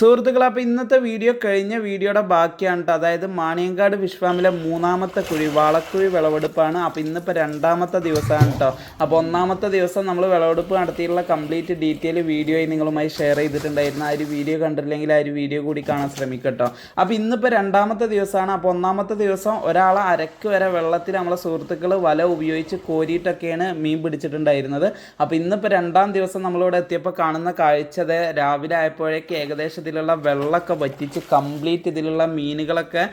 സുഹൃത്തുക്കളെ അപ്പോൾ ഇന്നത്തെ വീഡിയോ കഴിഞ്ഞ വീഡിയോയുടെ ബാക്കിയാണ് കേട്ടോ അതായത് മാണിയങ്കാട് വിശ്വാമിലെ മൂന്നാമത്തെ കുഴി വാളക്കുഴി വിളവെടുപ്പാണ്. അപ്പോൾ ഇന്നിപ്പോൾ രണ്ടാമത്തെ ദിവസമാണ് കേട്ടോ അപ്പോൾ ഒന്നാമത്തെ ദിവസം നമ്മൾ വിളവെടുപ്പ് നടത്തിയിട്ടുള്ള കംപ്ലീറ്റ് ഡീറ്റെയിൽ വീഡിയോയിൽ നിങ്ങളുമായി ഷെയർ ചെയ്തിട്ടുണ്ടായിരുന്നു. ആ ഒരു വീഡിയോ കണ്ടില്ലെങ്കിൽ ആ ഒരു വീഡിയോ കൂടി കാണാൻ ശ്രമിക്കട്ടോ കേട്ടോ അപ്പോൾ ഇന്നിപ്പോൾ രണ്ടാമത്തെ ദിവസമാണ്. അപ്പോൾ ഒന്നാമത്തെ ദിവസം ഒരാളെ അരക്ക് വരെ വെള്ളത്തിൽ നമ്മളെ സുഹൃത്തുക്കൾ വല ഉപയോഗിച്ച് കോരിയിട്ടൊക്കെയാണ് മീൻ പിടിച്ചിട്ടുണ്ടായിരുന്നത്. അപ്പോൾ ഇന്നിപ്പോൾ രണ്ടാം ദിവസം നമ്മളിവിടെ എത്തിയപ്പോൾ കാണുന്ന കാഴ്ചത് രാവിലെ ആയപ്പോഴേക്ക് ഏകദേശം ഇതിലുള്ള വെള്ളമൊക്കെ വറ്റിച്ച് കംപ്ലീറ്റ് ഇതിലുള്ള മീനുകളൊക്കെ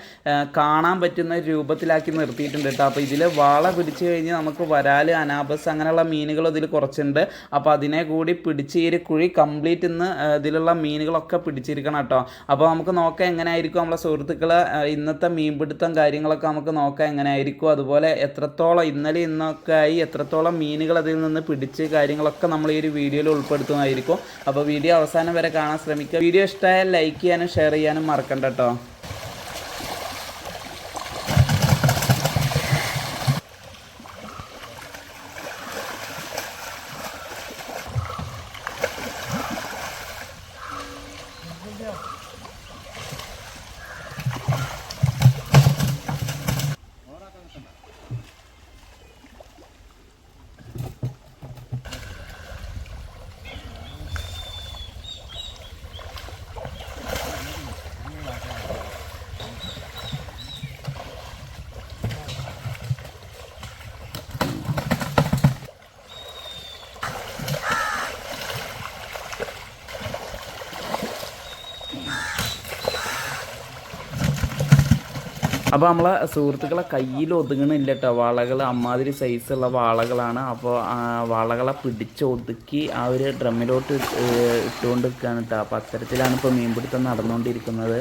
കാണാൻ പറ്റുന്ന രൂപത്തിലാക്കി നിർത്തിയിട്ടുണ്ട് കേട്ടോ. അപ്പോൾ ഇതിൽ വാള പിടിച്ചു കഴിഞ്ഞ് നമുക്ക് വരാൽ അനാബസ് അങ്ങനെയുള്ള മീനുകൾ ഇതിൽ കുറച്ചുണ്ട്. അപ്പോൾ അതിനെ കൂടി പിടിച്ച് ഈ കുഴി കംപ്ലീറ്റ് ഇന്ന് ഇതിലുള്ള മീനുകളൊക്കെ പിടിച്ചിരിക്കണം കേട്ടോ. അപ്പോൾ നമുക്ക് നോക്കാം എങ്ങനെയായിരിക്കും നമ്മളെ സുഹൃത്തുക്കൾ ഇന്നത്തെ മീൻപിടുത്തം കാര്യങ്ങളൊക്കെ നമുക്ക് നോക്കാം എങ്ങനെയായിരിക്കും. അതുപോലെ എത്രത്തോളം ഇന്നലെ ഇന്നൊക്കെ ആയി എത്രത്തോളം മീനുകൾ അതിൽ നിന്ന് പിടിച്ച് കാര്യങ്ങളൊക്കെ നമ്മൾ ഈ ഒരു വീഡിയോയിൽ ഉൾപ്പെടുത്തുന്നതായിരിക്കും. അപ്പോൾ വീഡിയോ അവസാനം വരെ കാണാൻ ശ്രമിക്കുക. വീഡിയോ ഇഷ്ടമായാൽ ലൈക്ക് ചെയ്യാനും ഷെയർ ചെയ്യാനും മറക്കണ്ട കേട്ടോ അപ്പോൾ നമ്മളെ സുഹൃത്തുക്കളെ കയ്യിൽ ഒതുങ്ങണില്ല കേട്ടോ വാളകൾ അമ്മാതിരി സൈസുള്ള വാളകളാണ്. അപ്പോൾ വാളകളെ പിടിച്ച് ഒതുക്കി ആ ഒരു ഡ്രമ്മിലോട്ട് ഇട്ടുകൊണ്ട് നിൽക്കുകയാണ് കേട്ടോ അപ്പോൾ അത്തരത്തിലാണ് ഇപ്പോൾ മീൻപിടുത്തം നടന്നുകൊണ്ടിരിക്കുന്നത്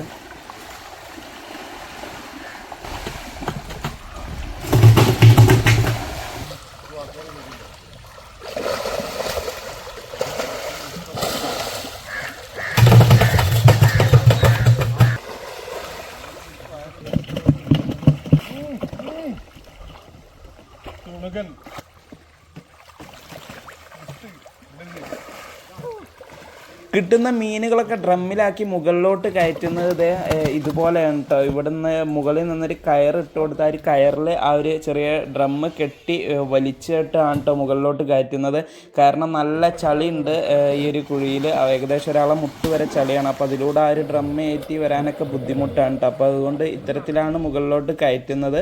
കിട്ടുന്ന മീനുകളൊക്കെ ഡ്രമ്മിലാക്കി മുകളിലോട്ട് കയറ്റുന്നത് ദേ, ഇതുപോലെയാണ് കേട്ടോ ഇവിടുന്ന് മുകളിൽ നിന്നൊരു കയർ ഇട്ട് കൊടുത്ത് ആ ഒരു കയറിൽ ആ ഒരു ചെറിയ ഡ്രമ്മ് കെട്ടി വലിച്ചിട്ടാണ് കേട്ടോ മുകളിലോട്ട് കയറ്റുന്നത്. കാരണം നല്ല ചളിയുണ്ട് ഈ ഒരു കുഴിയിൽ ഏകദേശം ഒരാളെ മുട്ട് വരെ ചളിയാണ്. അപ്പോൾ അതിലൂടെ ആ ഒരു ഡ്രമ്മ് ഏറ്റി വരാനൊക്കെ ബുദ്ധിമുട്ടാണ് കേട്ടോ അപ്പോൾ അതുകൊണ്ട് ഇത്തരത്തിലാണ് മുകളിലോട്ട് കയറ്റുന്നത്.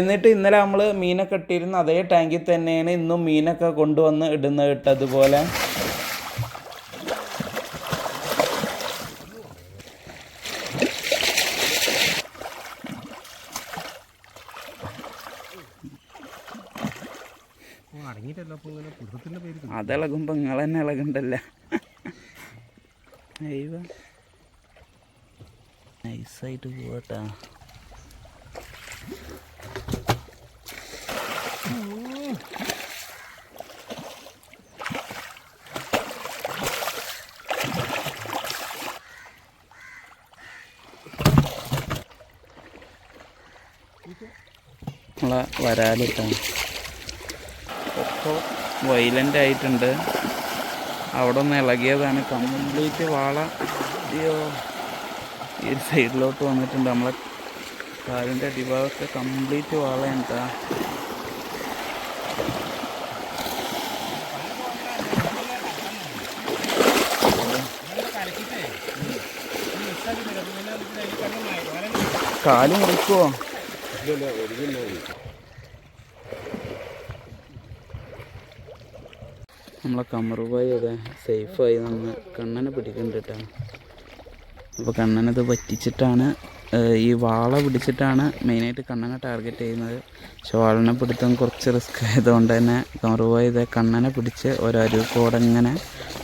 എന്നിട്ട് ഇന്നലെ നമ്മൾ മീനൊക്കെ ഇട്ടിരുന്ന അതേ ടാങ്കിൽ തന്നെയാണ് ഇന്നും മീനൊക്കെ കൊണ്ടുവന്ന് ഇടുന്നത് കേട്ടോ അതുപോലെ അടങ്ങിയിട്ടല്ല അപ്പൊ ഇങ്ങനെ കുടുംബത്തിന്റെ പേര് അതിളകുമ്പോ നിങ്ങൾ തന്നെ ഇളകണ്ടല്ല നൈസായിട്ട് പോവാട്ടാ. നമ്മളെ വരാലിട്ടാ ഒക്കെ വൈലന്റ് ആയിട്ടുണ്ട്. അവിടെ ഒന്ന് ഇളകിയതാണ്. കംപ്ലീറ്റ് വാള. ഈ സൈഡിലോട്ട് വന്നിട്ടുണ്ട്. നമ്മളെ കാലിന്റെ അടിഭാഗത്തെ കംപ്ലീറ്റ് വാളയാണ് കേട്ടോ കാൽ മുറിക്കുവോ? നമ്മളെ കമറുബായി അതെ സേഫായി നിന്ന് കണ്ണനെ പിടിക്കുന്നുണ്ട് കേട്ടോ അപ്പോൾ കണ്ണനത് പറ്റിച്ചിട്ടാണ് ഈ വാള പിടിച്ചിട്ടാണ് മെയിനായിട്ട് കണ്ണനെ ടാർഗറ്റ് ചെയ്യുന്നത്. പക്ഷെ വാളിനെ പിടുത്തം കുറച്ച് റിസ്ക് ആയതുകൊണ്ട് തന്നെ കമറുബായി കണ്ണനെ പിടിച്ച് ഒരരുക്കോടെ ഇങ്ങനെ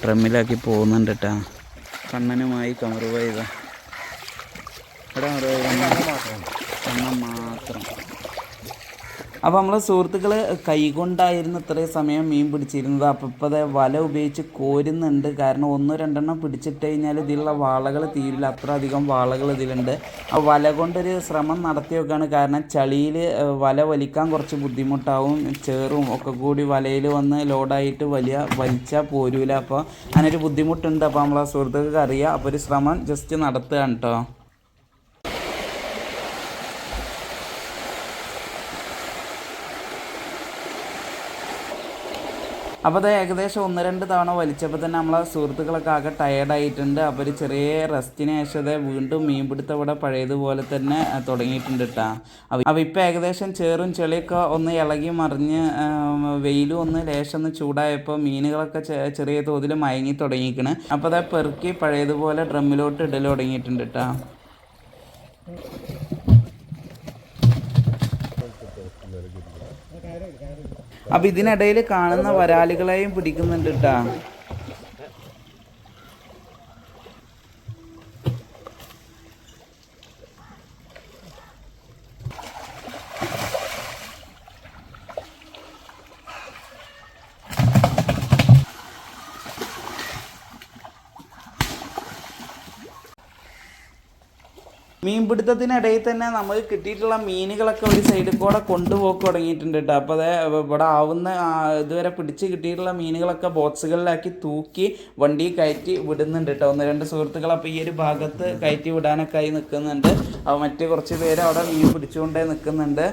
ഡ്രമ്മിലാക്കി പോകുന്നുണ്ട് കേട്ടോ കണ്ണനുമായി ഇതാ. ഇവിടെ മാത്രം കണ്ണൻ മാത്രം. അപ്പോൾ നമ്മളെ സുഹൃത്തുക്കൾ കൈകൊണ്ടായിരുന്നു ഇത്രയും സമയം മീൻ പിടിച്ചിരുന്നത്. അപ്പോൾ ഇപ്പോൾ വല ഉപയോഗിച്ച് കോരുന്നുണ്ട്. കാരണം ഒന്നോ രണ്ടെണ്ണം പിടിച്ചിട്ട് കഴിഞ്ഞാൽ ഇതിലുള്ള വാളകൾ തീരില്ല. അത്ര അധികം വാളകൾ ഇതിലുണ്ട്. ആ വല കൊണ്ടൊരു ശ്രമം നടത്തിയൊക്കെയാണ് കാരണം ചളിയിൽ വല വലിക്കാൻ കുറച്ച് ബുദ്ധിമുട്ടാവും. ചേറും ഒക്കെ കൂടി വലയിൽ വന്ന് ലോഡായിട്ട് വലിയ വലിച്ചാൽ പോരൂല. അപ്പോൾ അങ്ങനൊരു ബുദ്ധിമുട്ടുണ്ട്. അപ്പോൾ നമ്മളെ സുഹൃത്തുക്കൾക്ക് അറിയാം. അപ്പോൾ ഒരു ശ്രമം ജസ്റ്റ് നടത്തുകയാണ് കേട്ടോ അപ്പോൾ അത് ഏകദേശം ഒന്ന് രണ്ട് തവണ വലിച്ചപ്പോൾ തന്നെ നമ്മളെ സുഹൃത്തുക്കളൊക്കെ ആകെ ടയേർഡായിട്ടുണ്ട് അപ്പോൾ ഒരു ചെറിയ റെസ്റ്റിന് ശേഷം വീണ്ടും വീണ്ടും മീൻപിടുത്തം ഇവിടെ പഴയതുപോലെ തന്നെ തുടങ്ങിയിട്ടുണ്ട് കേട്ടോ അപ്പോൾ ഇപ്പോൾ ഏകദേശം ചേറും ചെളിയൊക്കെ ഒന്ന് ഇളകി മറിഞ്ഞ് വെയിലും ഒന്ന് ലേശം ഒന്ന് ചൂടായപ്പോൾ മീനുകളൊക്കെ ചെറിയ തോതിൽ മയങ്ങി തുടങ്ങിയിരിക്കണ്. അപ്പോൾ അത് പെറുക്കി പഴയതുപോലെ ഡ്രമ്മിലോട്ട് ഇടൽ തുടങ്ങിയിട്ടുണ്ട് കേട്ടോ അപ്പൊ ഇതിനിടയിൽ കാണുന്ന വരാലുകളെയും പിടിക്കുന്നുണ്ട് കേട്ടാ മീൻപിടുത്തത്തിനിടയിൽ തന്നെ നമുക്ക് കിട്ടിയിട്ടുള്ള മീനുകളൊക്കെ ഒരു സൈഡിൽ കൂടെ കൊണ്ടുപോക്ക് തുടങ്ങിയിട്ടുണ്ട് കേട്ടോ. അപ്പോൾ അത് ഇവിടെ ആവുന്ന ഇതുവരെ പിടിച്ച് കിട്ടിയിട്ടുള്ള മീനുകളൊക്കെ ബോക്സുകളിലാക്കി തൂക്കി വണ്ടി കയറ്റി വിടുന്നുണ്ട് കേട്ടോ. ഒന്ന് രണ്ട് സുഹൃത്തുക്കൾ അപ്പോൾ ഈ ഒരു ഭാഗത്ത് കയറ്റി വിടാനൊക്കെ ആയി നിൽക്കുന്നുണ്ട്. അപ്പോൾ മറ്റ് കുറച്ച് പേര് അവിടെ മീൻ പിടിച്ചുകൊണ്ടേ നിൽക്കുന്നുണ്ട്.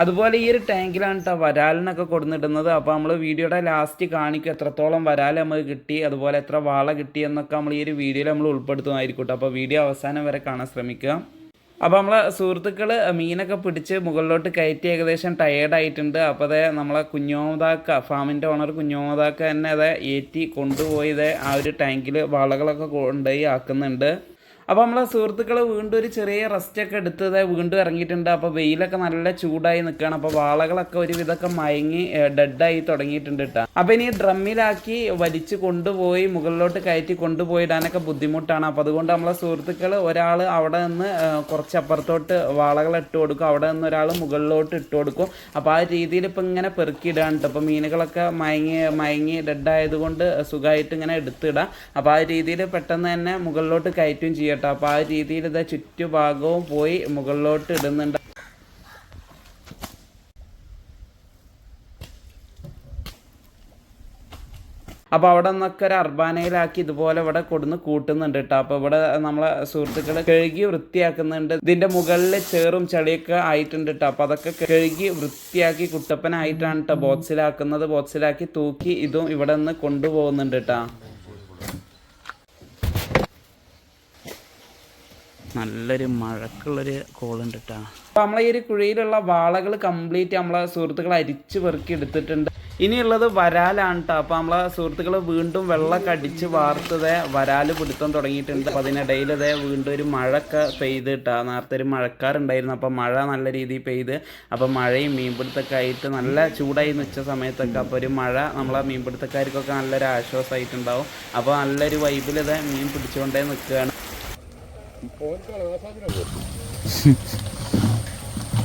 അതുപോലെ ഈ ഒരു ടാങ്കിലാണ് കേട്ടോ വരാലിനൊക്കെ കൊടുന്നിടുന്നത്. അപ്പോൾ നമ്മൾ വീഡിയോയുടെ ലാസ്റ്റ് കാണിക്കും എത്രത്തോളം വരാൽ നമുക്ക് കിട്ടി അതുപോലെ എത്ര വാള കിട്ടി എന്നൊക്കെ നമ്മൾ ഈ ഒരു വീഡിയോയിൽ നമ്മൾ ഉൾപ്പെടുത്തുന്നതായിരിക്കും അപ്പോൾ വീഡിയോ അവസാനം വരെ കാണാൻ ശ്രമിക്കുക. അപ്പോൾ നമ്മളെ സുഹൃത്തുക്കൾ മീനൊക്കെ പിടിച്ച് മുകളിലോട്ട് കയറ്റി ഏകദേശം ടയേർഡായിട്ടുണ്ട് അപ്പോൾ അതേ നമ്മളെ കുഞ്ഞോമതാക്ക ഫാമിന്റെ ഓണർ കുഞ്ഞോമതാക്ക തന്നെ അതെ ഏറ്റി കൊണ്ടുപോയി ആ ഒരു ടാങ്കിൽ വളകളൊക്കെ കൊണ്ടുപോയി ആക്കുന്നുണ്ട്. അപ്പോൾ നമ്മളെ സുഹൃത്തുക്കൾ വീണ്ടും ഒരു ചെറിയ റെസ്റ്റ് ഒക്കെ എടുത്തത് വീണ്ടും ഇറങ്ങിയിട്ടുണ്ട്. അപ്പോൾ വെയിലൊക്കെ നല്ല ചൂടായി നിൽക്കുകയാണ് അപ്പോൾ വാളകളൊക്കെ ഒരു വിധമൊക്കെ മയങ്ങി ഡെഡായി തുടങ്ങിയിട്ടുണ്ട് കേട്ടോ അപ്പോൾ ഇനി ഡ്രമ്മിലാക്കി വലിച്ച് കൊണ്ടുപോയി മുകളിലോട്ട് കയറ്റി കൊണ്ടുപോയിടാനൊക്കെ ബുദ്ധിമുട്ടാണ്. അപ്പോൾ അതുകൊണ്ട് നമ്മളെ സുഹൃത്തുക്കൾ ഒരാൾ അവിടെ നിന്ന് കുറച്ച് അപ്പുറത്തോട്ട് വാളകൾ ഇട്ട് കൊടുക്കും. അവിടെ നിന്ന് ഒരാൾ മുകളിലോട്ട് ഇട്ട് കൊടുക്കും. അപ്പോൾ ആ രീതിയിൽ ഇപ്പം ഇങ്ങനെ പെറുക്കിയിടാണ് കേട്ടോ അപ്പോൾ മീനുകളൊക്കെ മയങ്ങി മയങ്ങി ഡെഡായതുകൊണ്ട് സുഖമായിട്ട് ഇങ്ങനെ എടുത്തിടാം. അപ്പോൾ ആ രീതിയിൽ പെട്ടെന്ന് തന്നെ മുകളിലോട്ട് കയറ്റും ചെയ്യട്ടോ അപ്പോൾ ആ രീതിയിൽ ഇത് ചുറ്റുഭാഗവും പോയി മുകളിലോട്ട് ഇടുന്നുണ്ട്. അപ്പോൾ അവിടെ നിന്നൊക്കെ ഒരു അർബാനയിലാക്കി ഇതുപോലെ ഇവിടെ കൊടുന്ന് കൂട്ടുന്നുണ്ട് കേട്ടോ. അപ്പോൾ ഇവിടെ നമ്മളെ സുഹൃത്തുക്കൾ കഴുകി വൃത്തിയാക്കുന്നുണ്ട്. ഇതിന്റെ മുകളിൽ ചേറും ചളിയൊക്കെ ആയിട്ടുണ്ട് കേട്ടോ. അപ്പോൾ അതൊക്കെ കഴുകി വൃത്തിയാക്കി കുട്ടപ്പനായിട്ടാണ് കേട്ടോ ബോക്സിലാക്കുന്നത്. ബോക്സിലാക്കി തൂക്കി ഇതും ഇവിടെ നിന്ന് കൊണ്ടുപോകുന്നുണ്ട് കേട്ടോ. നല്ലൊരു മഴക്കുള്ളൊരു കോളുണ്ട് കേട്ടോ അപ്പോൾ നമ്മളെ ഈ ഒരു കുഴിയിലുള്ള വാളകൾ കംപ്ലീറ്റ് നമ്മളെ സുഹൃത്തുക്കൾ അരിച്ച് പെറുക്കി എടുത്തിട്ടുണ്ട്. ഇനിയുള്ളത് വരാലാണ് കേട്ടോ അപ്പോൾ നമ്മളെ സുഹൃത്തുക്കൾ വീണ്ടും വെള്ളമൊക്കെ അടിച്ച് വാർത്തതേ വരാൽ പിടുത്തം തുടങ്ങിയിട്ടുണ്ട്. അപ്പോൾ അതിനിടയിൽ വീണ്ടും ഒരു മഴയൊക്കെ പെയ്ത് കേട്ടോ നേരത്തെ ഒരു മഴക്കാറുണ്ടായിരുന്നു. അപ്പോൾ മഴ നല്ല രീതിയിൽ പെയ്ത് അപ്പോൾ മഴയും മീൻപിടുത്തമൊക്കെ ആയിട്ട് നല്ല ചൂടായി നിച്ച സമയത്തൊക്കെ അപ്പോൾ ഒരു മഴ നമ്മളെ മീൻപിടുത്തക്കാർക്കൊക്കെ നല്ലൊരു ആശ്വാസമായിട്ടുണ്ടാവും. അപ്പോൾ നല്ലൊരു വൈബിൽ ഇതേ മീൻ പിടിച്ചുകൊണ്ടേ നിൽക്കുകയാണ്. Onde que vai fazer agora?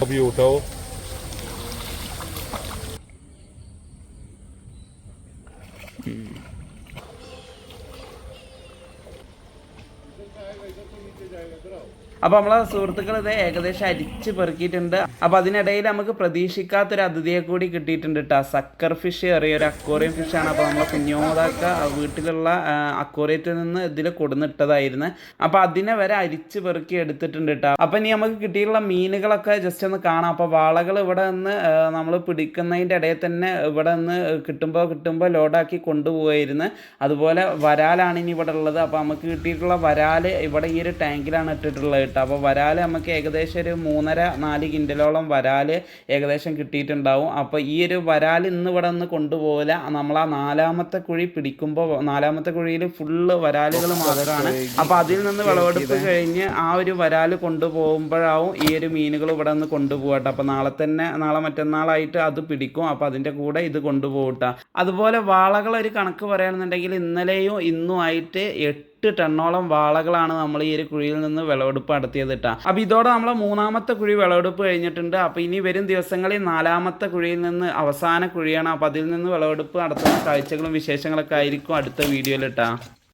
Viu, então. അപ്പോൾ നമ്മളെ സുഹൃത്തുക്കൾ ഇത് ഏകദേശം അരിച്ച് പെറുക്കിയിട്ടുണ്ട്. അപ്പോൾ അതിനിടയിൽ നമുക്ക് പ്രതീക്ഷിക്കാത്തൊരു അതിഥിയെ കൂടി കിട്ടിയിട്ടുണ്ട് കേട്ടോ സക്കർ ഫിഷ് അറിയ ഒരു അക്വോറിയം ആണ്. അപ്പോൾ നമ്മളെ കുഞ്ഞോതാക്ക വീട്ടിലുള്ള അക്വോറിയത്തിൽ നിന്ന് ഇതിൽ കൊടുന്നിട്ടതായിരുന്നു. അപ്പോൾ അതിനെ വരെ അരിച്ച് പെറുക്കി എടുത്തിട്ടുണ്ട് കേട്ടോ അപ്പോൾ ഇനി നമുക്ക് കിട്ടിയിട്ടുള്ള മീനുകളൊക്കെ ജസ്റ്റ് ഒന്ന് കാണാം. അപ്പോൾ വാളകൾ ഇവിടെ നിന്ന് നമ്മൾ പിടിക്കുന്നതിന്റെ ഇടയിൽ തന്നെ ഇവിടെ നിന്ന് കിട്ടുമ്പോൾ കിട്ടുമ്പോൾ ലോഡാക്കി കൊണ്ടുപോയിരുന്നു അതുപോലെ വരാലാണ് ഇനി ഇവിടെ ഉള്ളത്. അപ്പോൾ നമുക്ക് കിട്ടിയിട്ടുള്ള വരാൽ ഇവിടെ ഈ ഒരു ടാങ്കിലാണ് ഇട്ടിട്ടുള്ളത് കേട്ടോ. അപ്പോൾ വരാൽ നമുക്ക് ഏകദേശം ഒരു മൂന്നര നാല് കിൻഡലോളം വരാൽ ഏകദേശം കിട്ടിയിട്ടുണ്ടാവും. അപ്പോൾ ഈ ഒരു വരാൽ ഇന്ന് ഇവിടെ നിന്ന് കൊണ്ടുപോകില്ല നമ്മൾ ആ നാലാമത്തെ കുഴി പിടിക്കുമ്പോൾ നാലാമത്തെ കുഴിയിൽ ഫുള്ള് വരാലുകൾ മാത്രമാണ്. അപ്പോൾ അതിൽ നിന്ന് വിളവെടുപ്പ് കഴിഞ്ഞ് ആ ഒരു വരാൽ കൊണ്ടുപോകുമ്പോഴാവും ഈ ഒരു മീനുകൾ ഇവിടെ നിന്ന് കൊണ്ടുപോകട്ടെ അപ്പോൾ നാളെ തന്നെ നാളെ മറ്റന്നാളായിട്ട് അത് പിടിക്കും. അപ്പോൾ അതിന്റെ കൂടെ ഇത് കൊണ്ടുപോകട്ടെ അതുപോലെ വാളകൾ ഒരു കണക്ക് പറയുകയാണെന്നുണ്ടെങ്കിൽ ഇന്നലെയും ഇന്നും ആയിട്ട് എട്ട് ടണ്ണോളം വാളകളാണ് നമ്മൾ ഈ ഒരു കുഴിയിൽ നിന്ന് വിളവെടുപ്പ് നടത്തിയത് കേട്ടോ അപ്പോൾ ഇതോടെ നമ്മളെ മൂന്നാമത്തെ കുഴി വിളവെടുപ്പ് കഴിഞ്ഞിട്ടുണ്ട്. അപ്പോൾ ഇനി വരും ദിവസങ്ങളിൽ നാലാമത്തെ കുഴിയിൽ നിന്ന് അവസാന കുഴിയാണ്. അപ്പോൾ അതിൽ നിന്ന് വിളവെടുപ്പ് നടത്തുന്ന കാഴ്ചകളും വിശേഷങ്ങളൊക്കെ ആയിരിക്കും അടുത്ത വീഡിയോയിൽ ഇട്ടാ